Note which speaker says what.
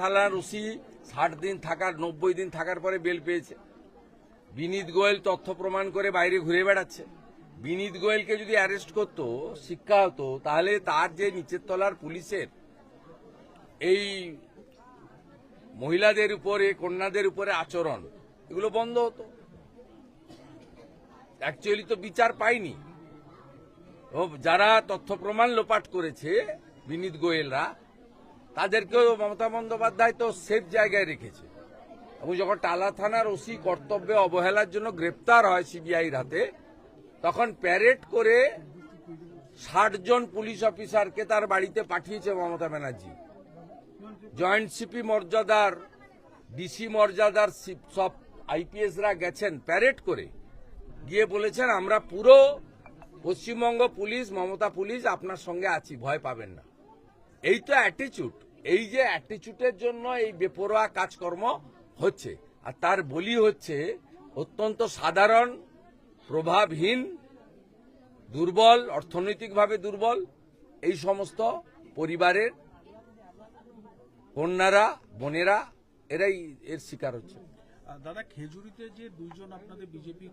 Speaker 1: থানার ওসি ষাট দিন থাকার, নব্বই দিন থাকার পরে বেল পেয়েছে। বিনীত গোয়েল তথ্য প্রমাণ করে বাইরে ঘুরে বেড়াচ্ছে। বিনীত গোয়েলকে যদি অ্যারেস্ট করতো, শিক্ষা হতো, তাহলে তার যে নিচের তলার পুলিশের এই মহিলাদের উপরে, কন্যাদের উপরে আচরণ, এগুলো বন্ধ হতো। অ্যাকচুয়ালি তো বিচার পাইনি যারা তথ্য প্রমাণ লোপাট করেছে বিনীত গোয়েলরা তাদেরকেও মমতা বন্দ্যোপাধ্যায় তো সেফ জায়গায় রেখেছে। এবং যখন টালা থানার ওসি কর্তব্যে অবহেলার জন্য গ্রেপ্তার হয় সিবিআইর হাতে, তখন প্যারেড করে ষাট জন পুলিশ অফিসারকে তার বাড়িতে পাঠিয়েছে মমতা ব্যানার্জি। জয়েন্ট সিপি মর্যাদার, ডিসি মর্যাদার সব আইপিএসরা গেছেন প্যারেড করে। গিয়ে বলেছেন, আমরা পুরো পশ্চিমবঙ্গ পুলিশ, মমতা পুলিশ আপনার সঙ্গে আছি, ভয় পাবেন না। এই তো অ্যাটিচিউড এই যে অ্যাটিচিউডের জন্য এই বেপরোয়া কাজকর্ম হচ্ছে। আর তার বলি হচ্ছে, অত্যন্ত সাধারণ, প্রভাবহীন, দুর্বল, অর্থনৈতিকভাবে দুর্বল, এই সমস্ত পরিবারের কন্যারা, বোনেরা, এরাই এর শিকার হচ্ছে।
Speaker 2: দাদা, খেজুরিতে যে দুইজন আপনাদের বিজেপি